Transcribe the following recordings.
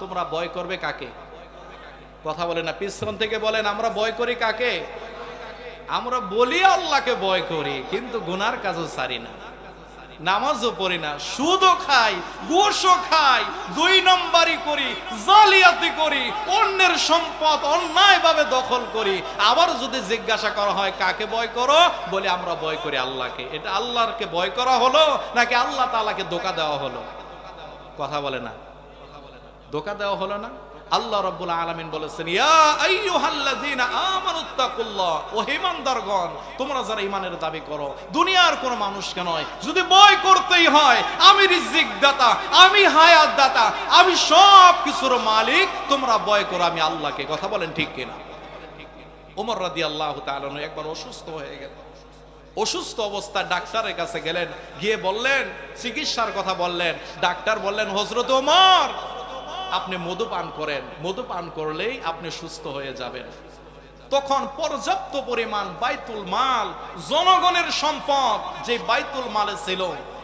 তোমরা বয় করবে কাকে? কথা বলে না, পিছন থেকে বলেন, আমরা বয় করি কাকে? আমরা বলি আল্লাহকে বয় করি, কিন্তু গুনার কাজও সারি না। নামাজও পড়ি না, সুদও খাই, ঘুষও খাই, দুই নম্বরই করি, জালিয়াতি করি, অন্যের সম্পদ অন্যায়ভাবে দখল করি। আবার যদি জিজ্ঞাসা করা হয়, কাকে ভয় করো? বলে, আমরা ভয় করি আল্লাহকে। এটা আল্লাহকে ভয় করা হলো, নাকি আল্লাহ তাআলাকে ধোকা দেওয়া হলো? কথা বলে না। ধোকা দেওয়া হলো না? আল্লাহ রাব্বুল আলামিন বলেছেন তোমরা যারা ঈমানের দাবি করো, দুনিয়ার কোন মানুষকে নয়, যদি ভয় করতেই হয়, আমি রিজিক দাতা আমি হায়াত দাতা আমি সব কিছুর মালিক, তোমরা ভয় করো, আমি আল্লাহকে। কথা বলেন ঠিক কিনা? ওমর রাদিয়াল্লাহু তাআলা একবার অসুস্থ হয়ে গেলেন অসুস্থ অবস্থায় ডাক্তারের কাছে গেলেন, গিয়ে বললেন, চিকিৎসার কথা বললেন, ডাক্তার বললেন হজরত ওমর আপনি মধু পান করেন, মধু পান করলেই আপনি সুস্থ হয়ে যাবেন। তখন পর্যাপ্ত পরিমাণ বাইতুল মাল, জনগণের সম্পদ, যে বাইতুল মালে ছিল,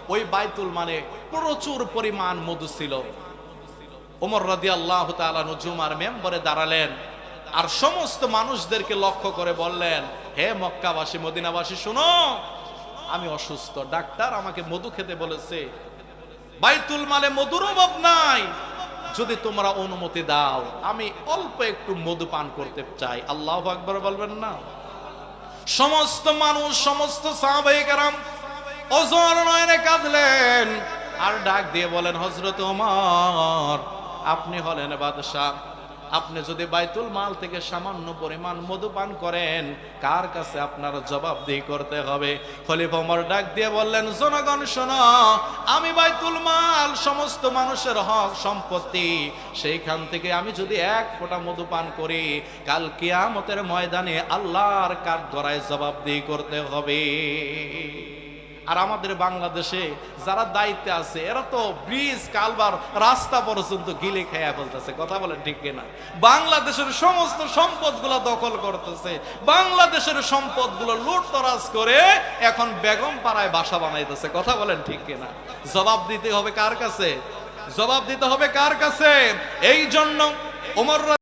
ওই বাইতুল মালে প্রচুর পরিমাণ মধু ছিল। ওমর রাদি আল্লাহ জুমার মেম্বারে দাঁড়ালেন আর সমস্ত মানুষদেরকে লক্ষ্য করে বললেন, হে মক্কাবাসী, মদিনাবাসী, শুনো, আমি অসুস্থ। ডাক্তার আমাকে মধু খেতে বলেছে। বাইতুল মালে মধুর অভাব নাই। যদি তোমরা অনুমতি দাও, আমি অল্প একটু মধু পান করতে চাই। আল্লাহ আকবর বলবেন না। সমস্ত মানুষ, সমস্ত কাঁদলেন। আর ডাক দিয়ে বলেন হজরত আপনি হলেন বাদশাহ। আপনি যদি বাইতুল মাল থেকে সামান্য পরিমাণ মধু পান করেন, কার কাছে আপনার জবাবদিহি করতে হবে? খলিফা ডাক দিয়ে বললেন, জনগণ, শোনো, আমি বাইতুল মাল, সমস্ত মানুষের হক, সম্পত্তি, সেইখান থেকে আমি যদি এক ফোঁটা মধু পান করি, কাল কিয়ামতের ময়দানে আল্লাহর কাঠ গড়ায় জবাবদিহি করতে হবে। আর আমাদের বাংলাদেশে যারা দায়িত্বে আছে, এরা তো ব্রিজ, কালবার, রাস্তা পর্যন্ত গিলে খেয়া ফেলতেছে। কথা বলেন ঠিক কিনা? বাংলাদেশের সমস্ত সম্পদগুলো দখল করতেছে। বাংলাদেশের সম্পদগুলো লুটতরাজ করে এখন বেগম পাড়ায় বাসা বানাইতেছে। কথা বলেন ঠিক কিনা? জবাব দিতে হবে কার কাছে? জবাব দিতে হবে কার কাছে? এই জন্য ওমর